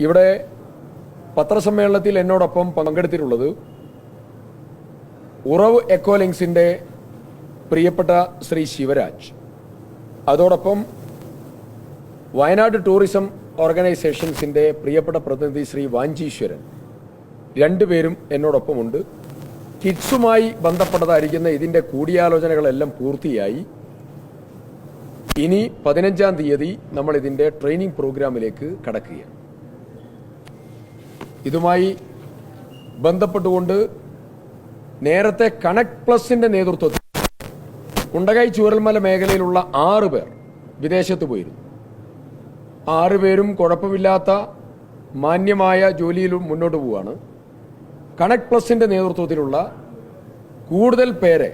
ഇവിടെ പത്രസമ്മേളനത്തിൽ എന്നോടൊപ്പം പങ്കെടുത്തിട്ടുള്ളത് ഉറവ് എക്കോലിങ്സിന്റെ പ്രിയപ്പെട്ട ശ്രീ ശിവരാജ്. അതോടൊപ്പം വയനാട് ടൂറിസം ഓർഗനൈസേഷൻസിന്റെ പ്രിയപ്പെട്ട പ്രതിനിധി ശ്രീ വാഞ്ചീശ്വരൻ. രണ്ടുപേരും എന്നോടൊപ്പമുണ്ട്. കിഡ്സുമായി ബന്ധപ്പെട്ടതായിരിക്കുന്ന ഇതിന്റെ കൂടിയാലോചനകളെല്ലാം പൂർത്തിയായി. ഇനി പതിനഞ്ചാം തീയതി നമ്മൾ ഇതിന്റെ ട്രെയിനിങ് പ്രോഗ്രാമിലേക്ക് കടക്കുകയാണ്. ഇതുമായി ബന്ധപ്പെട്ടുകൊണ്ട് നേരത്തെ കണക്ട് പ്ലസിന്റെ നേതൃത്വത്തിൽ കുണ്ടകൈ ചൂരൽമല മേഖലയിലുള്ള ആറ് പേർ വിദേശത്ത് പോയിരുന്നു. ആറ് പേരും കുഴപ്പമില്ലാത്ത മാന്യമായ ജോലിയിലും മുന്നോട്ട് പോവുകയാണ്. കണക്ട് പ്ലസിന്റെ നേതൃത്വത്തിലുള്ള കൂടുതൽ പേരെ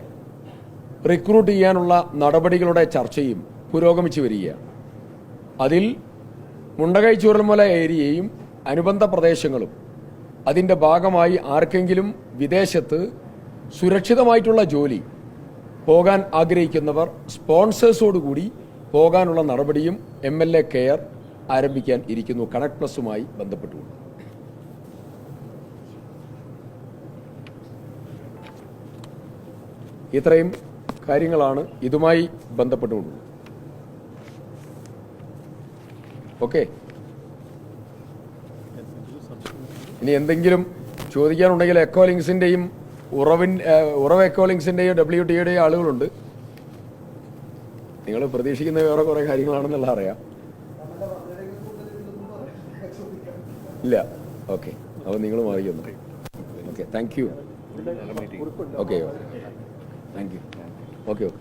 റിക്രൂട്ട് ചെയ്യാനുള്ള നടപടികളുടെ ചർച്ചയും പുരോഗമിച്ചു വരികയാണ്. അതിൽ മുണ്ടകൈ ചൂരൽമല ഏരിയയും അനുബന്ധ പ്രദേശങ്ങളും അതിന്റെ ഭാഗമായി ആർക്കെങ്കിലും വിദേശത്ത് സുരക്ഷിതമായിട്ടുള്ള ജോലി പോകാൻ ആഗ്രഹിക്കുന്നവർ സ്പോൺസേഴ്സോടുകൂടി പോകാനുള്ള നടപടിയും എം എൽ എ കെയർ ആരംഭിക്കാൻ ഇരിക്കുന്നു. കണക്ട് പ്ലസുമായി ബന്ധപ്പെട്ടുകൊണ്ട്. ഇത്രയും കാര്യങ്ങളാണ് ഇതുമായി ബന്ധപ്പെട്ടുകൊണ്ടുള്ളത്. ഓക്കെ. ഇനി എന്തെങ്കിലും ചോദിക്കാനുണ്ടെങ്കിൽ എക്കോലിങ്സിന്റെയും ഉറവിൻ ഉറവ് എക്കോലിങ്സിന്റെയും ഡബ്ല്യു ടിയുടെയും ആളുകളുണ്ട്. നിങ്ങൾ പ്രതീക്ഷിക്കുന്ന വേറെ കുറെ കാര്യങ്ങളാണെന്നുള്ള അറിയാം. ഇല്ല. ഓക്കെ. അപ്പോൾ നിങ്ങൾ മാറിക്കുന്നു okay. Thank you okay thank you okay okay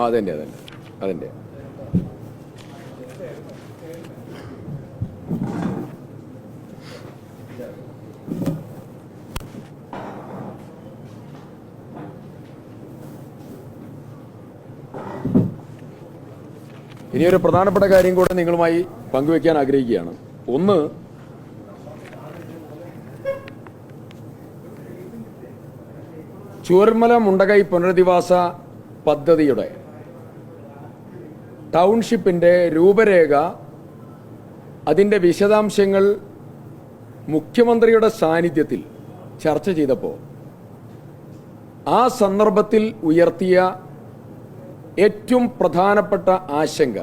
ആ അതെ അതെന്റെ അതിന്റെ ഇനിയൊരു പ്രധാനപ്പെട്ട കാര്യം കൂടെ നിങ്ങളുമായി പങ്കുവെക്കാൻ ആഗ്രഹിക്കുകയാണ്. ഒന്ന് ചൂരന്മല മുണ്ടകൈ പുനരധിവാസ പദ്ധതിയുടെ ടൗൺഷിപ്പിന്റെ രൂപരേഖ അതിന്റെ വിശദാംശങ്ങൾ മുഖ്യമന്ത്രിയുടെ സാന്നിധ്യത്തിൽ ചർച്ച ചെയ്തപ്പോൾ ആ സന്ദർഭത്തിൽ ഉയർത്തിയ ഏറ്റവും പ്രധാനപ്പെട്ട ആശങ്ക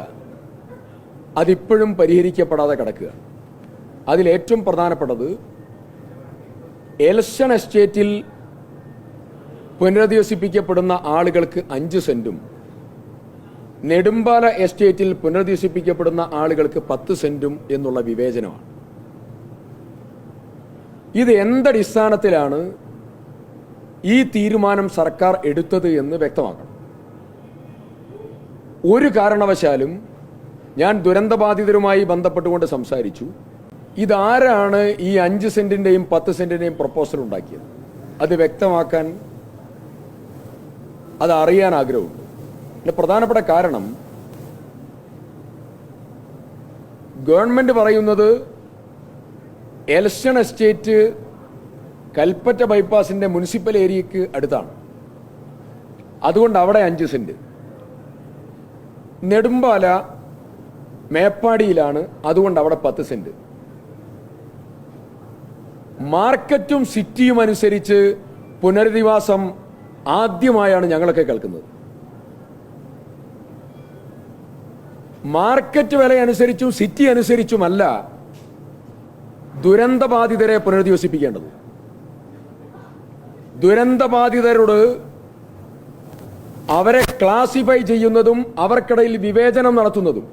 അതിപ്പോഴും പരിഹരിക്കപ്പെടാതെ കിടക്കുക. അതിലേറ്റവും പ്രധാനപ്പെട്ടത് എലക്ഷൻ എസ്റ്റേറ്റിൽ പുനരധിവസിപ്പിക്കപ്പെടുന്ന ആളുകൾക്ക് അഞ്ച് സെന്റും നെടുമ്പാല എസ്റ്റേറ്റിൽ പുനരധിവസിപ്പിക്കപ്പെടുന്ന ആളുകൾക്ക് പത്ത് സെന്റും എന്നുള്ള വിവേചനമാണ്. ഇത് എന്തടിസ്ഥാനത്തിലാണ് ഈ തീരുമാനം സർക്കാർ എടുത്തത് എന്ന് വ്യക്തമാക്കണം. ഒരു കാരണവശാലും ഞാൻ ദുരന്തബാധിതരുമായി ബന്ധപ്പെട്ടുകൊണ്ട് സംസാരിച്ചു. ഇതാരാണ് ഈ അഞ്ച് സെന്റിന്റെയും പത്ത് സെന്റിന്റെയും പ്രപ്പോസൽ ഉണ്ടാക്കിയത്? അത് വ്യക്തമാക്കാൻ അത് അറിയാൻ ആഗ്രഹമുണ്ട്. ഇതിന്റെ പ്രധാനപ്പെട്ട കാരണം ഗവൺമെന്റ് പറയുന്നത് എൽസ്റ്റൺ എസ്റ്റേറ്റ് കൽപ്പറ്റ ബൈപ്പാസിന്റെ മുനിസിപ്പൽ ഏരിയക്ക് അടുത്താണ്. അതുകൊണ്ട് അവിടെ അഞ്ച് സെന്റ് നെടുമ്പാല മേപ്പാടിയിലാണ് അതുകൊണ്ട് അവിടെ പത്ത് സെന്റ് മാർക്കറ്റും സിറ്റിയും അനുസരിച്ച് പുനരധിവാസം ആദ്യമായാണ് ഞങ്ങളൊക്കെ കേൾക്കുന്നത്. മാർക്കറ്റ് വില അനുസരിച്ചും സിറ്റി അനുസരിച്ചുമല്ല ദുരന്തബാധിതരെ പുനരധിവസിപ്പിക്കേണ്ടത്. ദുരന്തബാധിതരോട് അവരെ ക്ലാസിഫൈ ചെയ്യുന്നതും അവർക്കിടയിൽ വിവേചനം നടത്തുന്നതും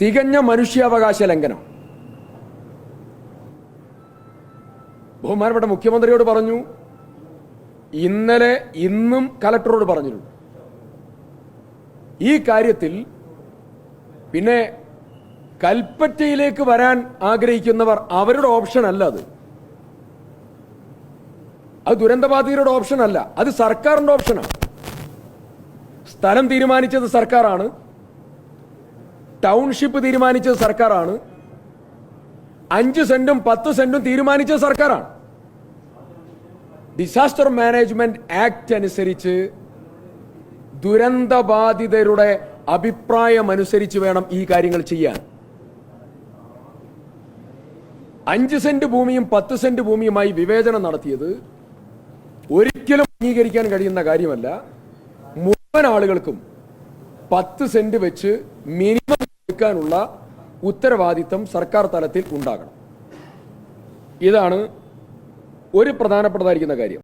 തികഞ്ഞ മനുഷ്യാവകാശ ലംഘനം. ബഹുമാനപ്പെട്ട മുഖ്യമന്ത്രിയോട് പറഞ്ഞു ഇന്നലെ ഇന്നും കലക്ടറോട് പറഞ്ഞിട്ടുണ്ട്. ഈ കാര്യത്തിൽ പിന്നെ കൽപ്പറ്റയിലേക്ക് വരാൻ ആഗ്രഹിക്കുന്നവർ അവരുടെ ഓപ്ഷൻ അല്ല അത്. അത് ദുരന്തബാധിതരുടെ ഓപ്ഷൻ അല്ല. അത് സർക്കാരിന്റെ ഓപ്ഷനാണ് സ്ഥലം തീരുമാനിച്ചത് സർക്കാരാണ്. ടൗൺഷിപ്പ് തീരുമാനിച്ചത് സർക്കാരാണ്. അഞ്ച് സെന്റും പത്ത് സെന്റും തീരുമാനിച്ചത് സർക്കാരാണ്. ഡിസാസ്റ്റർ മാനേജ്മെന്റ് ആക്ട് അനുസരിച്ച് ദുരന്തബാധിതരുടെ അഭിപ്രായം അനുസരിച്ച് വേണം ഈ കാര്യങ്ങൾ ചെയ്യാൻ. അഞ്ച് സെന്റ് ഭൂമിയും പത്ത് സെന്റ് ഭൂമിയുമായി വിവേചനം നടത്തിയത് ഒരിക്കലും അംഗീകരിക്കാൻ കഴിയുന്ന കാര്യമല്ല. മുഴുവൻ ആളുകൾക്കും പത്ത് സെന്റ് വെച്ച് മിനിമം എടുക്കാനുള്ള ഉത്തരവാദിത്തം സർക്കാർ തലത്തിൽ ഉണ്ടാകണം. ഇതാണ് ഒരു പ്രധാനപ്പെട്ടതായിരിക്കുന്ന കാര്യം.